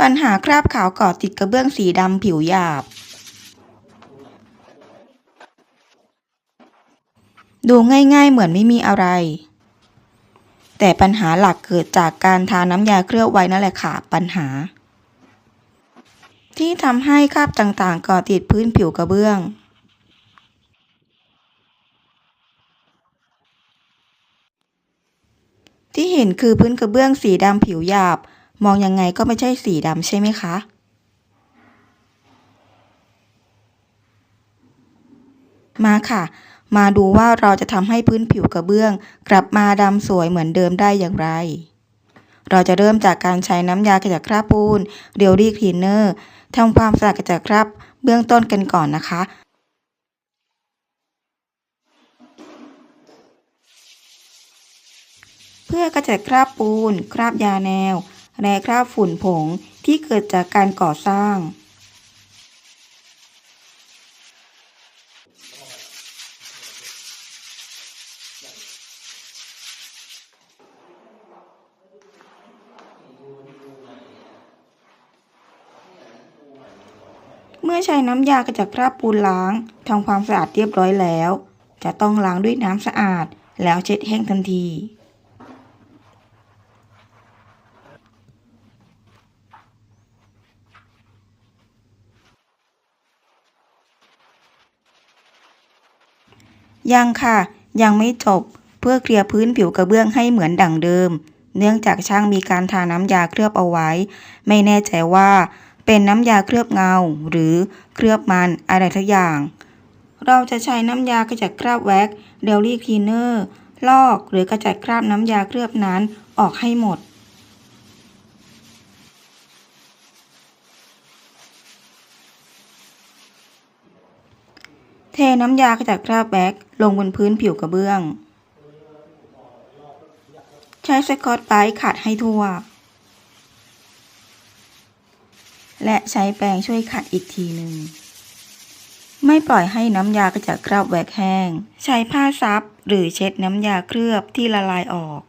ปัญหาคราบขาวเกาะติดกระเบื้องสีดำผิวหยาบ ดูง่ายๆเหมือนไม่มีอะไร แต่ปัญหาหลักเกิดจากการทาน้ำยาเคลือบไว้นั่นแหละค่ะปัญหา ที่ทำให้คราบต่างๆเกาะติดพื้นผิวกระเบื้องที่เห็นคือพื้นกระเบื้องสีดำผิวหยาบ มองยังไงก็ไม่ใช่สีดำใช่ไหมคะ มาค่ะ มาดูว่าเราจะทำให้พื้นผิวกระเบื้อง กลับมาดำสวยเหมือนเดิมได้อย่างไร เราจะเริ่มจากการใช้น้ำยากระจัดคราบปูนเดลลี่คลีนเนอร์ทำความสะอาดกระจัดคราบเบื้องต้นกันก่อนนะคะเพื่อกระจัดคราบปูน คราบยาแนว และคราบฝุ่นผงที่เกิดจากการก่อสร้าง เมื่อใช้น้ำยากระจัดคราบปูนล้างทำความสะอาดเรียบร้อยแล้ว จะต้องล้างด้วยน้ำสะอาดแล้วเช็ดแห้งทันที ยังค่ะ ยังไม่จบ เพื่อเคลียร์พื้นผิวกระเบื้องให้เหมือนดั่งเดิม เนื่องจากช่างมีการทาน้ำยาเคลือบเอาไว้ ไม่แน่ใจว่า เป็นน้ำยาเคลือบเงา หรือเคลือบมันอะไรทักอย่าง เราจะใช้น้ำยากระจัดคราบแว็กเดลลี่คลีเนอร์ลอกหรือกระจัดคราบน้ำยาเคลือบนั้นออกให้หมด เทน้ำยากระจัดคราบแว็กลงบนพื้นผิวกระเบื้อง ใช้สกอตไบรท์ขัดให้ทั่ว และใช้แปรงช่วยขัดอีกทีหนึ่ง ไม่ปล่อยให้น้ำยากระจัดคราบแว็กแห้ง ใช้ผ้าซับหรือเช็ดน้ำยาเคลือบที่ละลายออก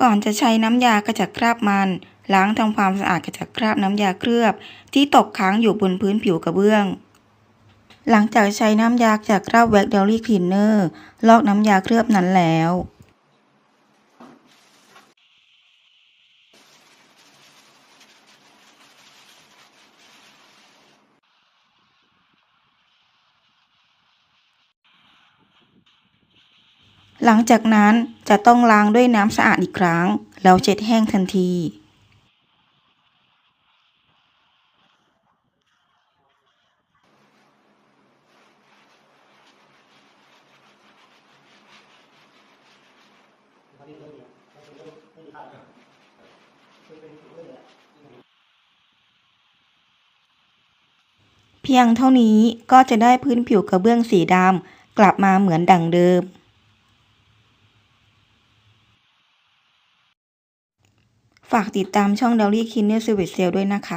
ก่อนจะใช้น้ำยากระจัดคราบมัน ล้างทำความสะอาดกระจัดคราบน้ำยาเคลือบ ที่ตกค้างอยู่บนพื้นผิวกระเบื้อง หลังจากใช้น้ำยาจากคราบแว็กเดลลี่คลีนเนอร์ลอกน้ำยาเคลือบนั้นแล้ว หลังจากนั้นจะต้องล้างด้วยน้ำสะอาดอีกครั้ง แล้วเช็ดแห้งทันทีเพียงเท่านี้ก็จะได้พื้นผิวกระเบื้องสีดำกลับมาเหมือนดังเดิม ฝากติดตามช่อง Daily k i n n e r Service Sale ด้วยนะคะ